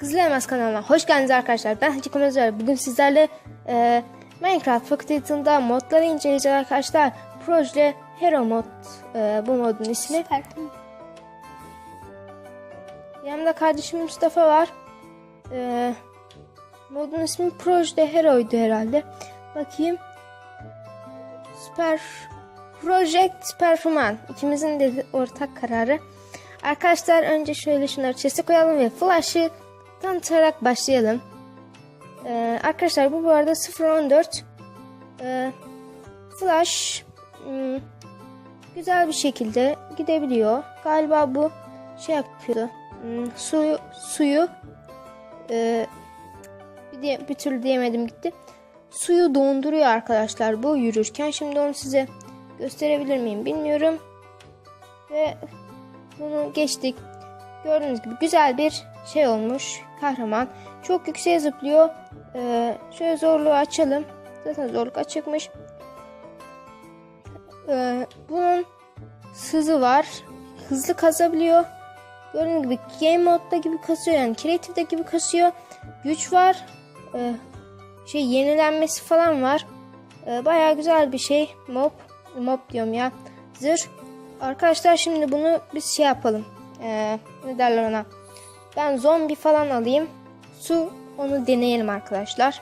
Kızılayamaz kanalına hoş geldiniz arkadaşlar. Ben Hacı Özer. Bugün sizlerle e, Minecraft Pocket'ında modları inceleyeceğiz arkadaşlar. Proje Hero Mod e, bu modun ismi. Yanımda kardeşim Mustafa var. E, modun ismi Proje Hero'ydu herhalde. Bakayım. Süper Project Perfuman. İkimizin de ortak kararı. Arkadaşlar önce şöyle şunları chest'e koyalım ve flash'ı tanıtarak başlayalım. Ee, arkadaşlar bu bu arada 0.14 ee, flash hmm, güzel bir şekilde gidebiliyor. Galiba bu şey yapıyordu. Hmm, suyu suyu ee, bir, diye, bir türlü diyemedim gitti. Suyu donduruyor arkadaşlar bu yürürken. Şimdi onu size gösterebilir miyim bilmiyorum. Ve bunu geçtik. Gördüğünüz gibi güzel bir şey olmuş. Kahraman. Çok yükseğe zıplıyor. Ee, şöyle zorluğu açalım. Zaten zorluk açıkmış. Ee, bunun sızı var. Hızlı kazabiliyor. Gördüğünüz gibi game modda gibi kasıyor. Yani creative'de gibi kasıyor. Güç var. Ee, şey yenilenmesi falan var. Ee, Baya güzel bir şey. Mob. Mob diyorum ya. Zırh. Arkadaşlar şimdi bunu biz şey yapalım. Ee, ne derler ona? Ben zombi falan alayım. Su onu deneyelim arkadaşlar.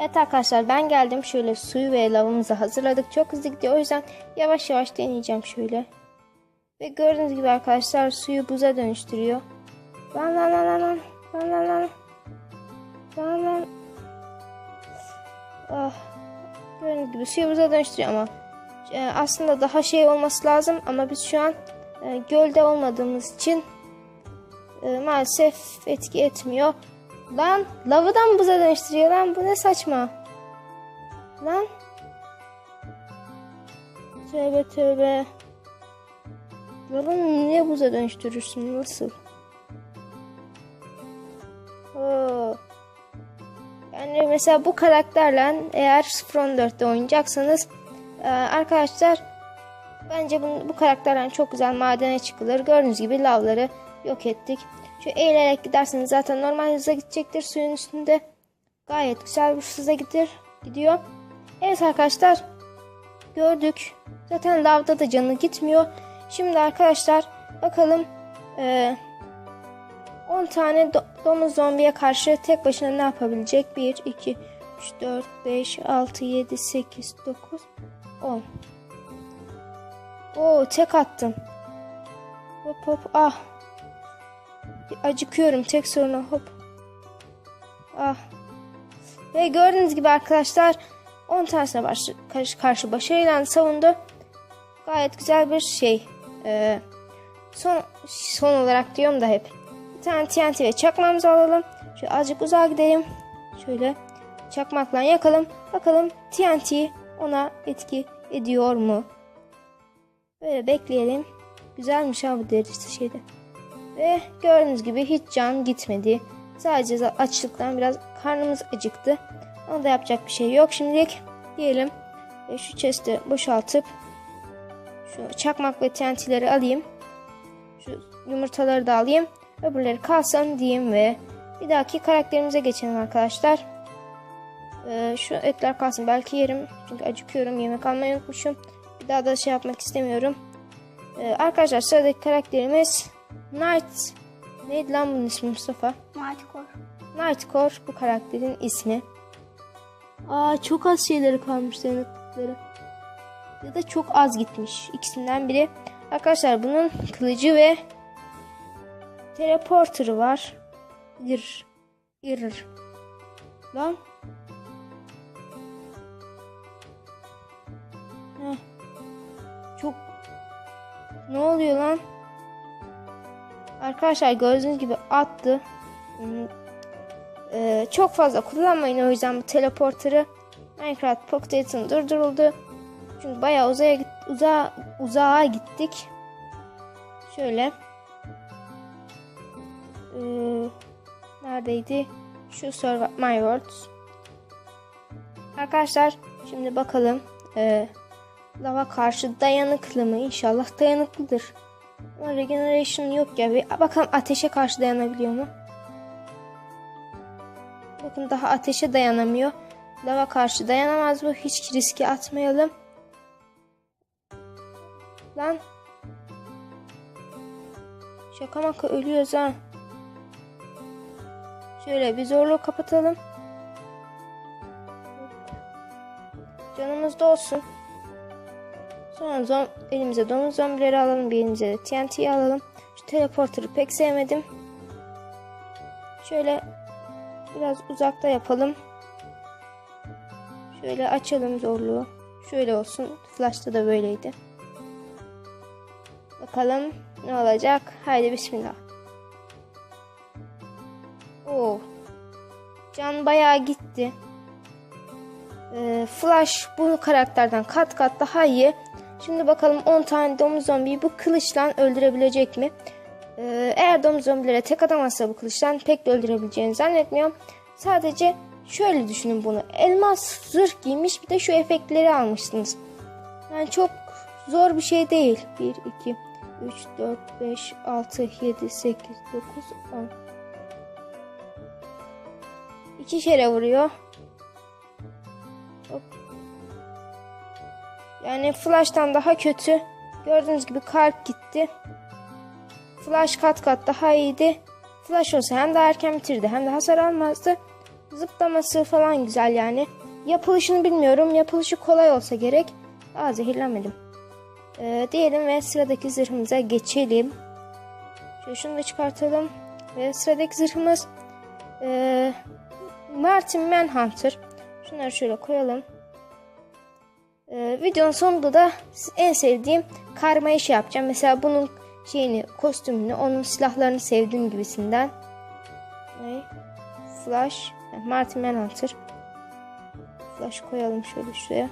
Evet arkadaşlar ben geldim. Şöyle suyu ve lavımızı hazırladık. Çok hızlı gidiyor. O yüzden yavaş yavaş deneyeceğim şöyle. Ve gördüğünüz gibi arkadaşlar suyu buza dönüştürüyor. Lan lan lan lan lan. Lan lan lan. Lan. Ah. Gördüğünüz gibi suyu buza dönüştürüyor ama e, aslında daha şey olması lazım ama biz şu an e, gölde olmadığımız için e, maalesef etki etmiyor. Lan lavıdan buza dönüştürüyor lan bu ne saçma. Lan. Tövbe tövbe. Lavını niye buza dönüştürürsün nasıl? Oo. Yani mesela bu karakterle eğer 0.14'te oynayacaksanız ee, arkadaşlar bence bu, bu karakterden çok güzel madene çıkılır. Gördüğünüz gibi lavları yok ettik. Şu eğilerek giderseniz zaten normal hıza gidecektir suyun üstünde. Gayet güzel bir hıza gider, gidiyor. Evet arkadaşlar gördük. Zaten lavda da canı gitmiyor. Şimdi arkadaşlar bakalım ee, 10 tane do- domuz zombiye karşı tek başına ne yapabilecek? 1, 2, 3, 4, 5, 6, 7, 8, 9, 10. Oo tek attım. Hop hop ah. Acıkıyorum tek soruna hop. Ah. Ve gördüğünüz gibi arkadaşlar 10 tanesine baş, karşı, karşı başarıyla savundu. Gayet güzel bir şey. Ee, son, son olarak diyorum da hep. Bir tane TNT ve çakmamızı alalım. Şöyle azıcık uzağa gidelim. Şöyle çakmakla yakalım. Bakalım TNT ona etki ediyor mu? Böyle bekleyelim. Güzelmiş ha bu derisi şeyde. Ve gördüğünüz gibi hiç can gitmedi. Sadece açlıktan biraz karnımız acıktı. Ona da yapacak bir şey yok şimdilik. Diyelim ve şu chest'i boşaltıp şu çakmak ve TNT'leri alayım. Şu yumurtaları da alayım. Öbürleri kalsın diyeyim ve bir dahaki karakterimize geçelim arkadaşlar. Ee, şu etler kalsın. Belki yerim. Çünkü acıkıyorum. Yemek almayı unutmuşum. Bir daha da şey yapmak istemiyorum. Ee, arkadaşlar sıradaki karakterimiz Night. Neydi lan bunun ismi Mustafa? Nightcore. Nightcore bu karakterin ismi. Aa çok az şeyleri kalmış dayanıklıkları. Ya da çok az gitmiş. İkisinden biri. Arkadaşlar bunun kılıcı ve teleporter'ı var. Ir. Ir. Lan Heh. Çok ne oluyor lan? Arkadaşlar gördüğünüz gibi attı. Hmm. Ee, çok fazla kullanmayın o yüzden bu teleporter'ı. Minecraft Pocket Edition durduruldu. Çünkü bayağı uzaya git uzağa, gittik. Şöyle. Ee, neredeydi? Şu server My Worlds. Arkadaşlar şimdi bakalım. Ee, lava karşı dayanıklı mı? İnşallah dayanıklıdır. Regeneration yok ya. Bir bakalım ateşe karşı dayanabiliyor mu? Bakın daha ateşe dayanamıyor. Lava karşı dayanamaz bu. Hiç riske atmayalım. Lan. Şaka maka ölüyoruz ha. Şöyle bir zorluğu kapatalım. Canımız da olsun. Sonra zom elimize domuz zombileri alalım. Bir elimize de TNT'yi alalım. Şu teleporter'ı pek sevmedim. Şöyle biraz uzakta yapalım. Şöyle açalım zorluğu. Şöyle olsun. Flash'ta da böyleydi. Bakalım ne olacak. Haydi bismillah. Oo. Can bayağı gitti. Ee, Flash bu karakterden kat kat daha iyi. Şimdi bakalım 10 tane domuz zombiyi bu kılıçla öldürebilecek mi? Ee, eğer domuz zombilere tek atamazsa bu kılıçtan pek de öldürebileceğini zannetmiyorum. Sadece şöyle düşünün bunu. Elmas zırh giymiş bir de şu efektleri almışsınız. Yani çok zor bir şey değil. 1, 2, 3, 4, 5, 6, 7, 8, 9, 10. İki kere vuruyor. Hop. Yani Flash'tan daha kötü. Gördüğünüz gibi kalp gitti. Flash kat kat daha iyiydi. Flash olsa hem daha erken bitirdi hem de hasar almazdı. Zıplaması falan güzel yani. Yapılışını bilmiyorum. Yapılışı kolay olsa gerek. Aa zehirlenmedim. Ee, diyelim ve sıradaki zırhımıza geçelim. Şöyle şunu da çıkartalım. Ve sıradaki zırhımız ee, Martin Manhunter. Şunları şöyle koyalım. Ee, videonun sonunda da en sevdiğim karmayı şey yapacağım. Mesela bunun şeyini, kostümünü, onun silahlarını sevdiğim gibisinden. Ne? Flash. Martin Manhunter. Flash koyalım şöyle şuraya.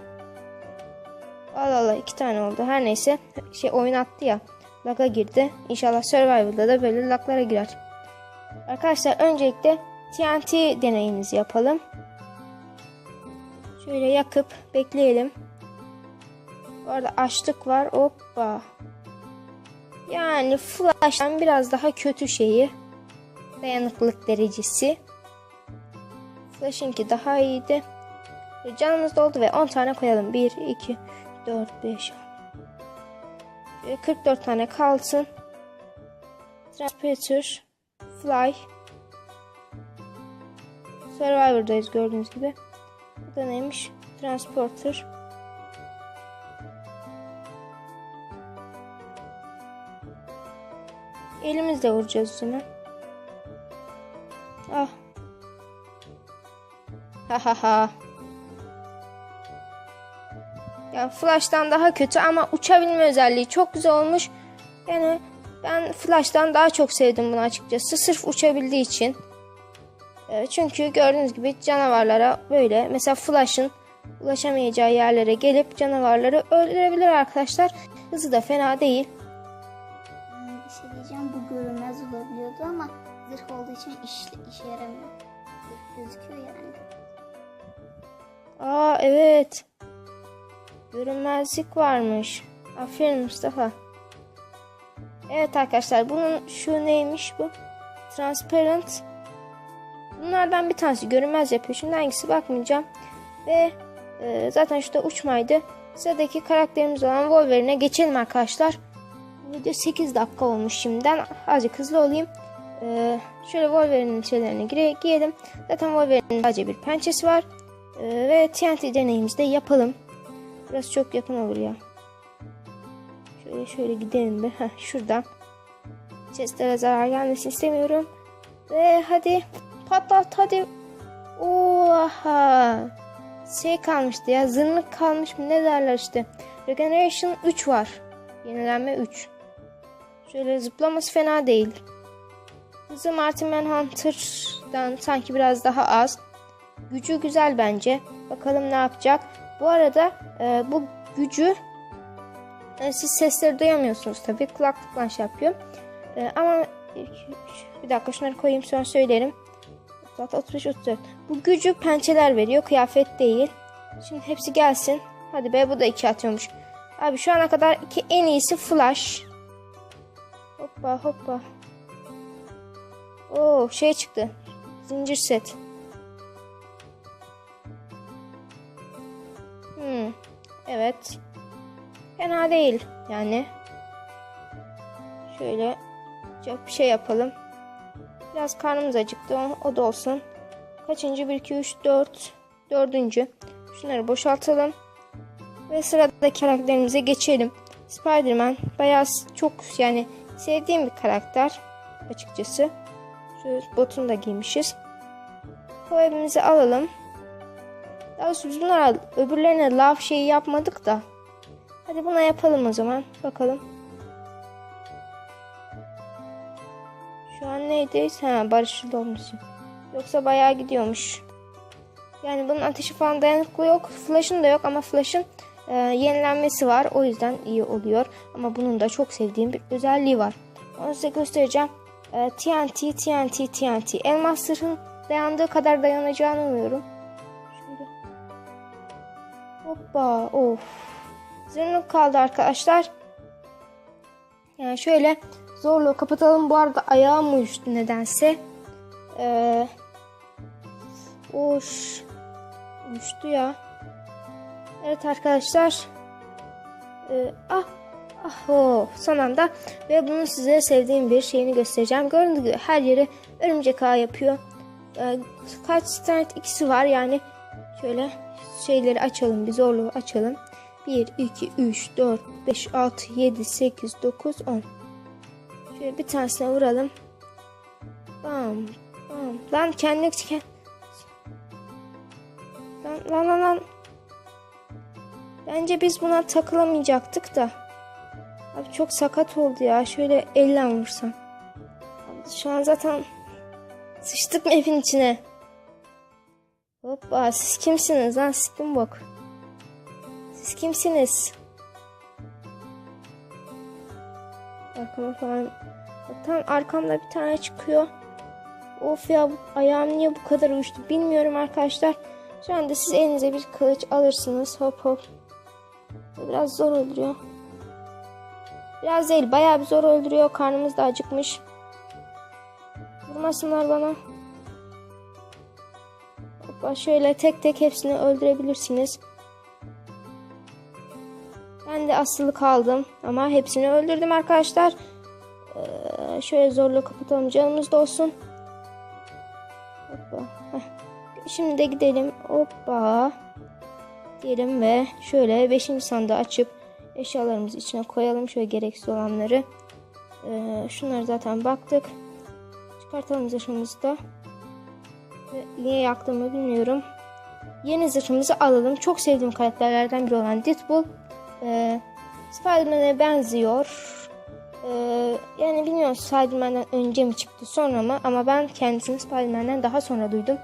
Allah Allah iki tane oldu. Her neyse. Şey oyun attı ya. Lag'a girdi. İnşallah Survival'da da böyle lag'lara girer. Arkadaşlar öncelikle TNT deneyimizi yapalım. Şöyle yakıp bekleyelim. Bu arada açlık var. Hoppa. Yani Flash'tan biraz daha kötü şeyi. Dayanıklılık derecesi. Flash'ınki daha iyiydi. Canımız doldu ve 10 tane koyalım. 1, 2, 4, 5, 44 tane kalsın. Transporter, Fly. Survivor'dayız gördüğünüz gibi. Bu da neymiş? Transporter. Elimizle vuracağız zaman. Ah. Ha ha ha. Yani Flash'tan daha kötü ama uçabilme özelliği çok güzel olmuş. Yani ben Flash'tan daha çok sevdim bunu açıkçası. Sırf uçabildiği için. Ee, çünkü gördüğünüz gibi canavarlara böyle mesela Flash'ın ulaşamayacağı yerlere gelip canavarları öldürebilir arkadaşlar. Hızı da fena değil. Olduğu için iş, işe yaramıyor. Gözüküyor yani. Aa evet. Görünmezlik varmış. Aferin Mustafa. Evet arkadaşlar bunun şu neymiş bu? Transparent. Bunlardan bir tanesi görünmez yapıyor. Şimdi hangisi bakmayacağım. Ve e, zaten şurada uçmaydı. Sıradaki karakterimiz olan Wolverine'e geçelim arkadaşlar. Video 8 dakika olmuş şimdiden. Azıcık hızlı olayım. E, şöyle Wolverine'in şeylerini gire- giyelim. Zaten Wolverine'in sadece bir pençesi var. E, ve TNT deneyimizi de yapalım. Burası çok yakın olur ya. Şöyle şöyle gidelim bir. Heh, şuradan. Chestlere zarar gelmesini istemiyorum. Ve hadi patlat hadi. Oha. Şey kalmıştı ya zırnık kalmış mı ne derler işte. Regeneration 3 var. Yenilenme 3. Şöyle zıplaması fena değil. Hızı Martin Manhunter'dan sanki biraz daha az. Gücü güzel bence. Bakalım ne yapacak. Bu arada e, bu gücü e, siz sesleri duyamıyorsunuz tabii. Kulaklıkla şey yapıyor. E, ama bir dakika şunları koyayım sonra söylerim. 35 34. Bu gücü pençeler veriyor. Kıyafet değil. Şimdi hepsi gelsin. Hadi be bu da iki atıyormuş. Abi şu ana kadar iki en iyisi Flash. Hoppa hoppa. Oo şey çıktı. Zincir set. Hmm. Evet. Fena değil yani. Şöyle çok bir şey yapalım. Biraz karnımız acıktı. O, da olsun. Kaçıncı? 1, 2, 3, 4. Dördüncü. Şunları boşaltalım. Ve sıradaki karakterimize geçelim. Spider-Man bayağı çok yani sevdiğim bir karakter açıkçası. Şu botunu da giymişiz. Koyabimizi alalım. Daha doğrusu biz bunlara öbürlerine lav şeyi yapmadık da. Hadi buna yapalım o zaman. Bakalım. Şu an neydi? Ha barışçıl olmuşsun. Yoksa bayağı gidiyormuş. Yani bunun ateşi falan dayanıklı yok. Flash'ın da yok ama Flash'ın e, yenilenmesi var. O yüzden iyi oluyor. Ama bunun da çok sevdiğim bir özelliği var. Onu size göstereceğim. E, TNT, TNT, TNT. Elmas sırrın dayandığı kadar dayanacağını umuyorum. Şöyle. Hoppa. Of. Zırnık kaldı arkadaşlar. Yani şöyle zorluğu kapatalım. Bu arada ayağım uyuştu nedense. Ee, Oş. Uyuştu ya. Evet arkadaşlar. Ee, ah. Ah oh, son anda ve bunu size sevdiğim bir şeyini göstereceğim. Gördüğünüz gibi her yeri örümcek ağ yapıyor. Ee, kaç tane ikisi var yani şöyle şeyleri açalım bir zorluğu açalım. 1, 2, 3, 4, 5, 6, 7, 8, 9, 10. Şöyle bir tanesine vuralım. Bam, bam. Lan kendi kend... Lan, lan, lan, lan. Bence biz buna takılamayacaktık da. Abi çok sakat oldu ya. Şöyle elle vursam. Şu an zaten sıçtık mı evin içine? Hoppa siz kimsiniz lan? Siz kim bak? Siz kimsiniz? Arkama falan. Tam arkamda bir tane çıkıyor. Of ya ayağım niye bu kadar uyuştu bilmiyorum arkadaşlar. Şu anda siz elinize bir kılıç alırsınız. Hop hop. Biraz zor öldürüyor. Biraz değil bayağı bir zor öldürüyor. Karnımız da acıkmış. Vurmasınlar bana. Hoppa şöyle tek tek hepsini öldürebilirsiniz. Ben de asılı kaldım ama hepsini öldürdüm arkadaşlar. Ee, şöyle zorluğu kapatalım canımız da olsun. Hoppa. Şimdi de gidelim. Hoppa. Diyelim ve şöyle 5. sandığı açıp eşyalarımızı içine koyalım. Şöyle gereksiz olanları. Ee, şunları zaten baktık. Çıkartalım zırhımızı da. Niye yaktığımı bilmiyorum. Yeni zırhımızı alalım. Çok sevdiğim karakterlerden biri olan Deadpool. Ee, Spider-Man'e benziyor. Ee, yani bilmiyorum Spider-Man'den önce mi çıktı sonra mı ama ben kendisini Spider-Man'den daha sonra duydum.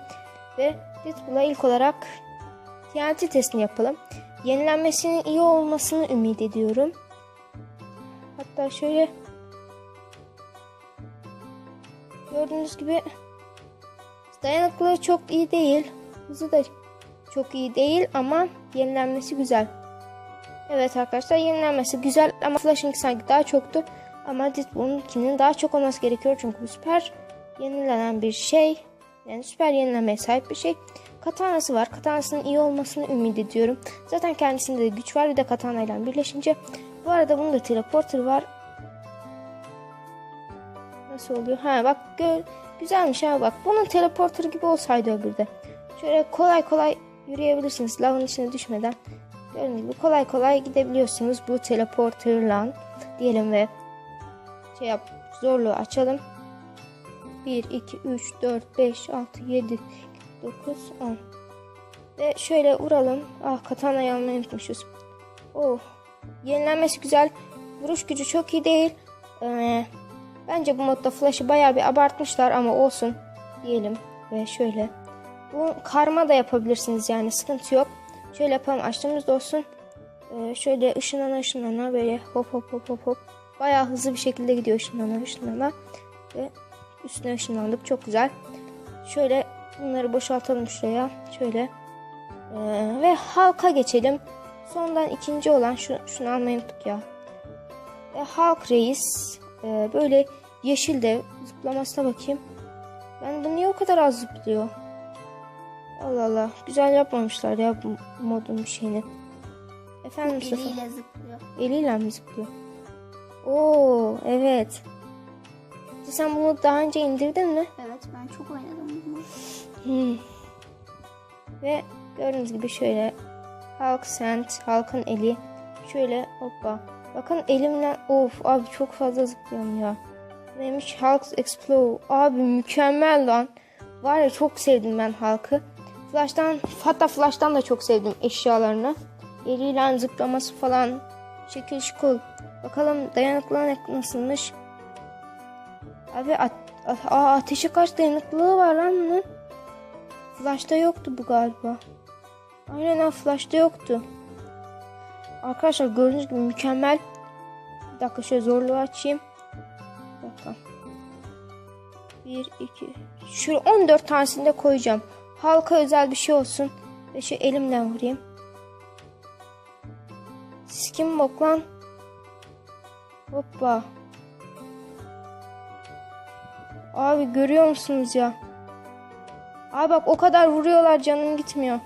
Ve Deadpool'a ilk olarak TNT testini yapalım. Yenilenmesinin iyi olmasını ümit ediyorum. Hatta şöyle gördüğünüz gibi dayanıklılığı çok iyi değil. Hızı da çok iyi değil ama yenilenmesi güzel. Evet arkadaşlar yenilenmesi güzel ama Flash'ınki sanki daha çoktu. Ama Deadpool'unkinin daha çok olması gerekiyor çünkü süper yenilenen bir şey. Yani süper yenilenmeye sahip bir şey. Katanası var. Katanasının iyi olmasını ümit ediyorum. Zaten kendisinde de güç var. Bir de katana ile birleşince. Bu arada bunun da teleporter var. Nasıl oluyor? Ha bak gö güzelmiş ha bak. Bunun teleporter gibi olsaydı öbürde. Şöyle kolay kolay yürüyebilirsiniz. Lavın içine düşmeden. Gördüğünüz gibi kolay kolay gidebiliyorsunuz bu teleporterla diyelim ve şey yap zorluğu açalım. 1 2 3 4 5 6 7 9 10 ve şöyle vuralım. Ah katanayı almayı unutmuşuz. Oh. Yenilenmesi güzel. Vuruş gücü çok iyi değil. Ee, bence bu modda flash'ı bayağı bir abartmışlar ama olsun diyelim. Ve şöyle. Bu karma da yapabilirsiniz yani sıkıntı yok. Şöyle yapalım açtığımız olsun. Ee, şöyle ışınlana ışınlana böyle hop hop hop hop hop. Bayağı hızlı bir şekilde gidiyor ışınlana ışınlana. Ve üstüne ışınlandık çok güzel. Şöyle bunları boşaltalım şuraya. Şöyle. Ee, ve halka geçelim. Sondan ikinci olan şu, şunu almayı unuttuk ya. Ve halk reis. Ee, böyle yeşil de zıplamasına bakayım. Ben bu niye o kadar az zıplıyor? Allah Allah. Güzel yapmamışlar ya bu modun şeyini. Efendim Mustafa. Eliyle zıplıyor. Eliyle mi zıplıyor? Oo evet. Sen bunu daha önce indirdin mi? Evet ben çok oynadım. Hmm. Ve gördüğünüz gibi şöyle Hulk Sand, Hulk'ın eli. Şöyle hoppa. Bakın elimle of abi çok fazla zıplıyorum ya. Neymiş Hulk Explode. Abi mükemmel lan. Var ya çok sevdim ben Hulk'ı. Flash'tan hatta Flash'tan da çok sevdim eşyalarını. Eliyle zıplaması falan şekil şukul. Bakalım dayanıklılığı nasılmış. Abi at, a- aa, ateşe karşı dayanıklılığı var lan bunun. Flash'ta yoktu bu galiba. Aynen ha Flash'ta yoktu. Arkadaşlar gördüğünüz gibi mükemmel. Bir dakika şöyle zorluğu açayım. Bir dakika. 1, 2, şöyle 14 tanesini de koyacağım. Halka özel bir şey olsun. Ve şu elimle vurayım. Siz kim bok lan? Hoppa. Abi görüyor musunuz ya? Abi bak o kadar vuruyorlar canım gitmiyor.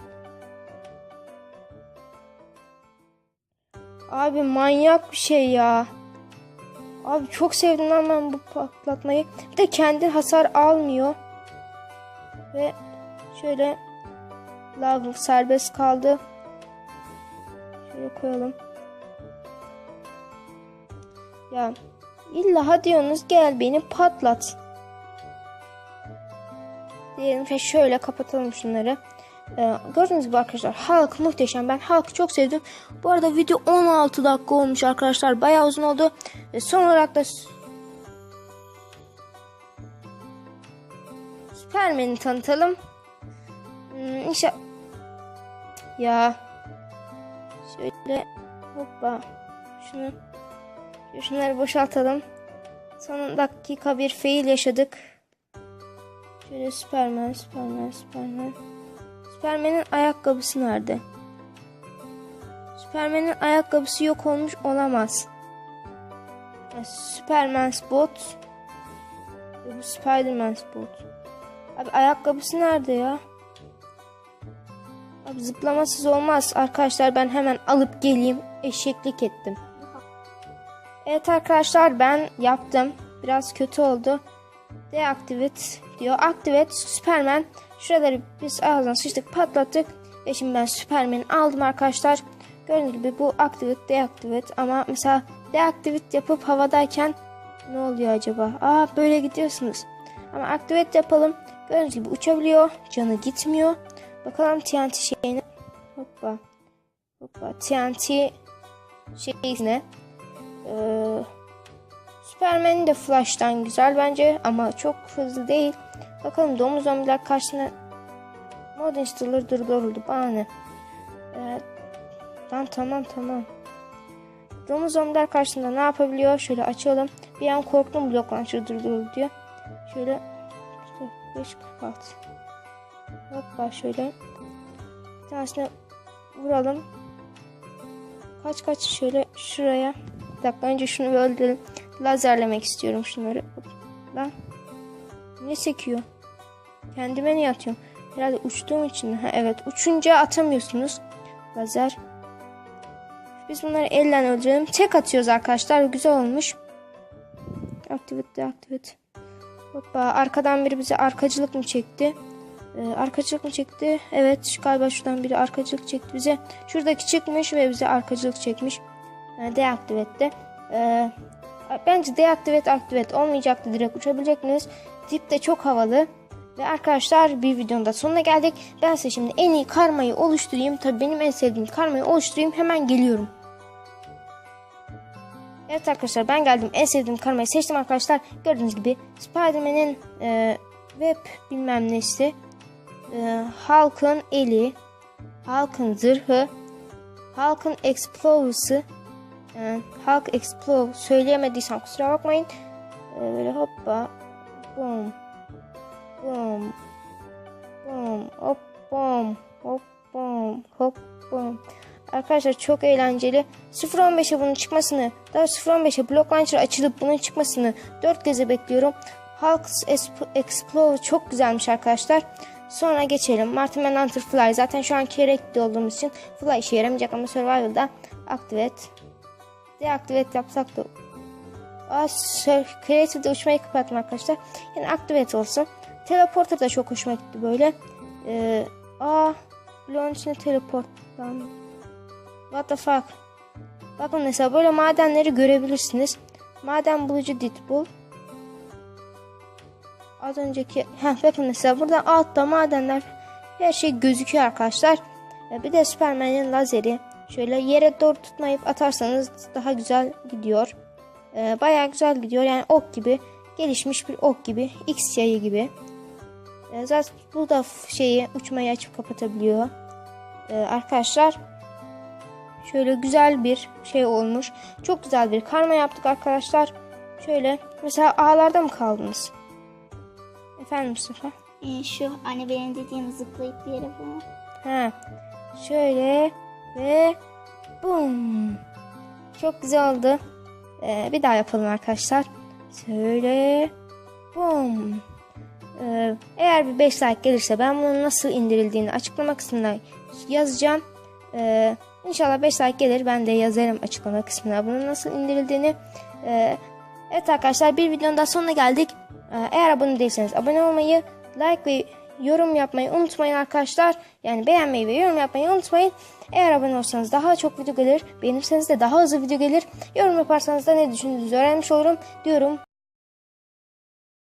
Abi manyak bir şey ya. Abi çok sevdim lan ben bu patlatmayı. Bir de kendi hasar almıyor. Ve şöyle lav serbest kaldı. Şöyle koyalım. Ya illa diyorsunuz gel beni patlat. Diyelim ki şöyle kapatalım şunları. Ee, gördüğünüz gibi arkadaşlar Hulk muhteşem. Ben Hulk'ı çok sevdim. Bu arada video 16 dakika olmuş arkadaşlar. Bayağı uzun oldu. Ve son olarak da Superman'i tanıtalım. Hmm, inşa ya şöyle hoppa şunu şunları boşaltalım. Son dakika bir fail yaşadık. Şöyle Superman, Superman, Superman. Superman'in ayakkabısı nerede? Superman'in ayakkabısı yok olmuş olamaz. Bot. Ve bu Spiderman's bot. Abi ayakkabısı nerede ya? Abi zıplamasız olmaz. Arkadaşlar ben hemen alıp geleyim. Eşeklik ettim. Evet arkadaşlar ben yaptım. Biraz kötü oldu. Deactivate diyor. Activate Superman. Şuraları biz ağzına sıçtık patlattık. Ve şimdi ben Superman'i aldım arkadaşlar. Gördüğünüz gibi bu activate deactivate ama mesela deactivate yapıp havadayken ne oluyor acaba? Aa böyle gidiyorsunuz. Ama activate yapalım. Gördüğünüz gibi uçabiliyor. Canı gitmiyor. Bakalım TNT şeyine. Hoppa. Hoppa. TNT şeyine. Ee, Superman de Flash'tan güzel bence ama çok hızlı değil. Bakalım domuz zombiler karşısında Modern Stealer durduruldu. Bana ne? Ee, tamam tamam. Domuz zombiler karşısında ne yapabiliyor? Şöyle açalım. Bir an korktum blok launcher durduruldu diyor. Şöyle 5 46. Hoppa şöyle. Bir tanesine vuralım. Kaç kaç şöyle şuraya. Bir dakika önce şunu bir öldürelim. Lazerlemek istiyorum şunları. Lan. Ne sekiyor? Kendime niye atıyorum? Herhalde uçtuğum için. Ha, evet uçunca atamıyorsunuz. Lazer. Biz bunları elle öldürelim. Tek atıyoruz arkadaşlar. Güzel olmuş. Activate activate. Hoppa arkadan biri bize arkacılık mı çekti? Ee, arkacılık mı çekti? Evet galiba şuradan biri arkacılık çekti bize. Şuradaki çıkmış ve bize arkacılık çekmiş. Yani deactivate'de. Ee, bence deactivate activate olmayacaktı. Direkt uçabilecektiniz. Tip de çok havalı. Ve arkadaşlar bir videonun da sonuna geldik. Ben size şimdi en iyi karmayı oluşturayım. Tabii benim en sevdiğim karmayı oluşturayım. Hemen geliyorum. Evet arkadaşlar ben geldim. En sevdiğim karmayı seçtim arkadaşlar. Gördüğünüz gibi Spider-Man'in e, web bilmem nesi. E, Hulk'ın eli. Hulk'ın zırhı. Hulk'ın Explorer'sı. E, Hulk Explorer söyleyemediysem kusura bakmayın. E, böyle hoppa. Boom. Boom. Boom. Hop bom. Hop bom. Hop bom. Arkadaşlar çok eğlenceli. 0.15'e bunun çıkmasını, daha 0.15'e Block Launcher açılıp bunun çıkmasını 4 kez bekliyorum. Hulk's Esp- Explorer çok güzelmiş arkadaşlar. Sonra geçelim. Martin Manhunter Fly. Zaten şu an Reactive olduğumuz için Fly işe yaramayacak ama Survival'da Activate. Deactivate yapsak da Sir- Creative'de uçmayı kapattım arkadaşlar. Yani Activate olsun. Teleporter da çok hoşuma gitti böyle. Ee, aa, bloğun içine teleportlandı. What the fuck? Bakın mesela böyle madenleri görebilirsiniz. Maden bulucu Ditbull. Az önceki heh, bakın mesela burada altta madenler her şey gözüküyor arkadaşlar. Ee, Bir de Superman'in lazeri. Şöyle yere doğru tutmayıp atarsanız daha güzel gidiyor. Ee, bayağı güzel gidiyor. Yani ok gibi. Gelişmiş bir ok gibi. X yayı gibi. Ee, zaten bu da şeyi uçmayı açıp kapatabiliyor. Ee, arkadaşlar şöyle güzel bir şey olmuş. Çok güzel bir karma yaptık arkadaşlar. Şöyle mesela ağlarda mı kaldınız? Efendim Mustafa? Ee, şu hani benim dediğim zıplayıp bir yere vurma. Ha. Şöyle ve bum. Çok güzel oldu. Ee, bir daha yapalım arkadaşlar. Şöyle bum. Ee, eğer bir 5 like gelirse ben bunun nasıl indirildiğini açıklama kısmına yazacağım. Ee, inşallah 5 like gelir. Ben de yazarım açıklama kısmına bunun nasıl indirildiğini. Ee, evet arkadaşlar bir videonun daha sonuna geldik. Ee, eğer abone değilseniz abone olmayı, like ve yorum yapmayı unutmayın arkadaşlar. Yani beğenmeyi ve yorum yapmayı unutmayın. Eğer abone olsanız daha çok video gelir. Beğenirseniz de daha hızlı video gelir. Yorum yaparsanız da ne düşündüğünüzü öğrenmiş olurum diyorum.